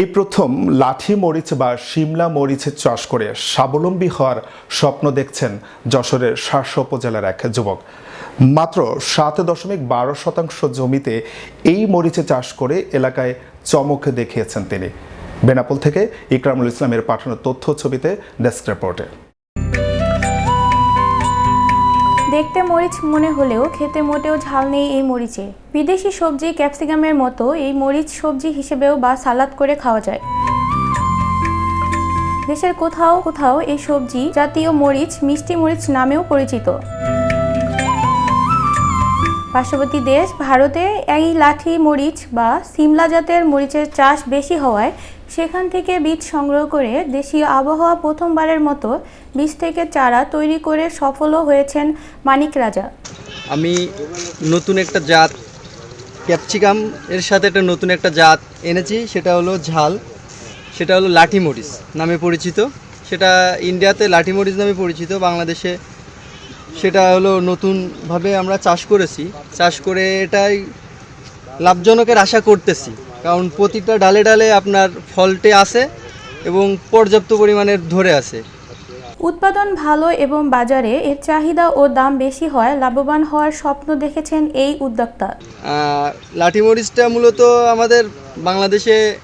এই প্রথম লাঠি মরিচ বা শিমলা মরিচের চাষ করে স্বাবলম্বী হওয়ার স্বপ্ন দেখছেন যশোরের শাস উপজেলার এক যুবক। মাত্র সাত দশমিক বারো শতাংশ জমিতে এই মরিচে চাষ করে এলাকায় চমক দেখিয়েছেন তিনি। বেনাপোল থেকে ইকরামুল ইসলামের পাঠানো তথ্য ছবিতে ডেস্ক রিপোর্টে। দেখতে মরিচ মনে হলেও খেতে মোটেও ঝাল নেই এই মরিচে। বিদেশি সবজি ক্যাপসিকামের মতো এই মরিচ সবজি হিসেবেও বা সালাদ করে খাওয়া যায়। দেশের কোথাও কোথাও এই সবজি জাতীয় মরিচ মিষ্টি মরিচ নামেও পরিচিত। পার্শ্ববর্তী দেশ ভারতে এই লাঠি মরিচ বা সিমলা জাতের মরিচের চাষ বেশি হওয়ায় সেখান থেকে বীজ সংগ্রহ করে দেশীয় আবহাওয়া প্রথমবারের মতো বীজ থেকে চারা তৈরি করে সফলও হয়েছেন মানিক রাজা। আমি নতুন একটা জাত ক্যাপসিকাম এর সাথে একটা নতুন একটা জাত এনেছি, সেটা হলো ঝাল। সেটা হলো লাঠি মরিচ নামে পরিচিত। সেটা ইন্ডিয়াতে লাঠি মরিচ নামে পরিচিত, বাংলাদেশে সেটা হলো নতুনভাবে আমরা চাষ করেছি। চাষ করে এটাই লাভজনকের আশা করতেছি। কারণ প্রতিটা ডালে ডালে আপনার ফলটে আছে এবং পর্যাপ্ত পরিমাণের ধরে আছে উৎপাদন ভালো এবং বাজারে এর চাহিদা ও দাম বেশি হয় লাভবান হওয়ার স্বপ্ন দেখেছেন এই উদ্যোক্তা। আহ, লাঠি মরিচটা মূলত আমাদের বাংলাদেশে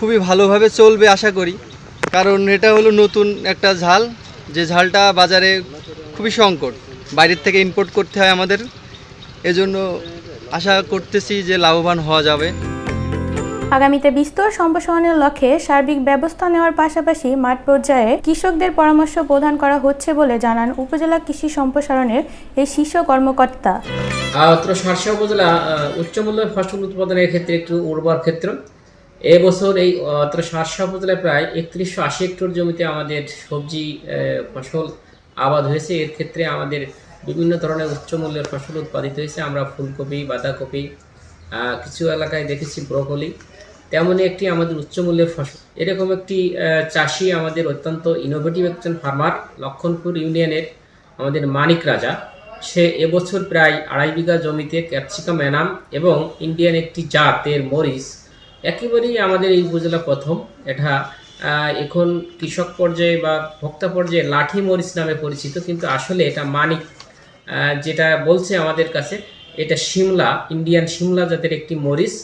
খুবই ভালোভাবে চলবে আশা করি। কারণ এটা হলো নতুন একটা ঝাল। যে ঝালটা বাজারে খুবই সংকট। বাইরের থেকে ইম্পোর্ট করতে হয় আমাদের। এজন্য আশা করতেছি যে লাভবান হওয়া যাবে। আগামীতে বিস্তর সম্প্রসারণের লক্ষ্যে সার্বিক ব্যবস্থা নেওয়ার পাশাপাশি মাঠ পর্যায়ে কৃষকদের পরামর্শ প্রদান করা হচ্ছে বলে জানান উপজেলা কৃষি সম্প্রসারণের এই শীর্ষ কর্মকর্তা। অত্র সারসা উপজেলা উচ্চমূল্যের ফসল উৎপাদনের ক্ষেত্রে একটু উর্বর ক্ষেত্র। এবছর এই অত্র সারসা উপজেলায় প্রায় একত্রিশশো আশি হেক্টর জমিতে আমাদের সবজি আহ, ফসল আবাদ হয়েছে। এর ক্ষেত্রে আমাদের বিভিন্ন ধরনের উচ্চমূল্যের ফসল উৎপাদিত হয়েছে। আমরা ফুলকপি, বাঁধাকপি কিছু এলাকায় দেখেছি, ব্রকলি। তেমনই একটি আমাদের উচ্চমূল্যের ফসল। এরকম একটি চাষি আমাদের অত্যন্ত ইনোভেটিভ একজন ফার্মার লক্ষণপুর ইউনিয়নের আমাদের মানিক রাজা। সে এবছর প্রায় আড়াই বিঘা জমিতে ক্যাপসিকাম, এনাম এবং ইন্ডিয়ান একটি জাতের মরিচ একেবারেই আমাদের এই উপজেলা প্রথম। এটা এখন কৃষক পর্যায়ে বা ভোক্তা পর্যায়ে লাঠি মরিচ নামে পরিচিত, কিন্তু আসলে এটা মানিক যেটা বলছে আমাদের কাছে, এটা শিমলা ইন্ডিয়ান শিমলা জাতের একটি মরিচ।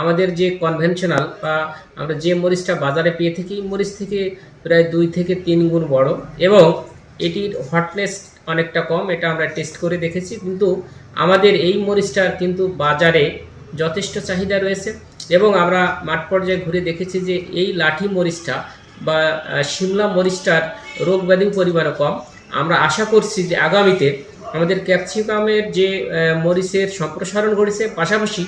আমাদের যে কনভেনশনাল বা আমরা যে মরিচটা বাজারে পেয়ে থাকি মরিচ থেকে প্রায় দুই থেকে তিন গুণ বড় এবং এটির হটনেস অনেকটা কম, এটা আমরা টেস্ট করে দেখেছি। কিন্তু আমাদের এই মরিচটার কিন্তু বাজারে যথেষ্ট চাহিদা রয়েছে। এবং আমরা মাঠ পর্যায়ে ঘুরে দেখেছি যে এই লাঠি মরিচটা বা শিমলা মরিচটার রোগ ব্যাধি পরিমাণও কম। আমরা আশা করছি যে আগামীতে আমাদের ক্যাপসিকামের যে মরিচের সম্প্রসারণ ঘটেছে, পাশাপাশি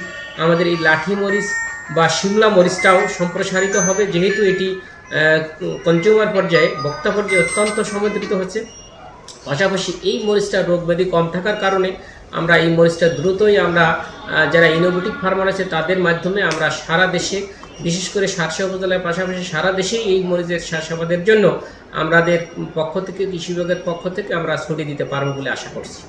আমাদের এই লাঠি মরিচ বা শিমলা মরিচটাও সম্প্রসারিত হবে। যেহেতু এটি কনজিউমার পর্যায়ে, বক্তা পর্যায়ে অত্যন্ত সমুদ্রিত হচ্ছে। পাশাপাশি এই মরিচটার রোগ ব্যাধি কম থাকার কারণে আমরা এই মরিচটা দ্রুতই আমরা যারা ইনোভেটিভ ফার্মার আছে তাদের মাধ্যমে আমরা সারা দেশে বিশেষ করে সারসা উপজেলার পাশাপাশি সারা দেশেই এই মরিচের চাষাবাদের জন্য আমাদের পক্ষ থেকে কৃষি বিভাগের পক্ষ থেকে আমরা ছুটি দিতে পারব বলে আশা করছি।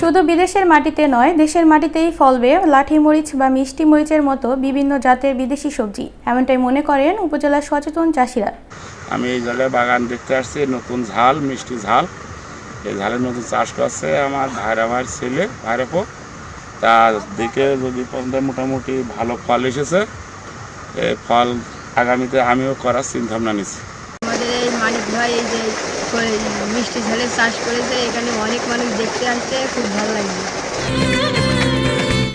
শুধু বিদেশের মাটিতে নয় দেশের মাটিতেই ফলবে লাঠি মরিচ বা মিষ্টি মরিচের মতো বিভিন্ন জাতের বিদেশি সবজি এমনটাই মনে করেন উপজেলার সচেতন চাষিরা। আমি এই জায়গায় বাগান দেখতে আসছি নতুন ঝাল মিষ্টি ঝাল। এই ঝালের নতুন চাষ করছে আমার ভাইয়ের আমার ছেলে ভাইয়ের পো তা দিকে যদি পর্যন্ত মোটামুটি ভালো ফল এসেছে এই ফল আগামীতে আমিও করার চিন্তা ভাবনা নিচ্ছি। আমাদের এই মানিক ভাই এই যে মিষ্টি ঝালের চাষ করেছে এখানে অনেক মানুষ দেখতে আসছে খুব ভালো লাগছে।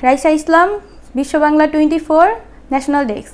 Raisa Islam Bishwa Bangla twenty four national desk.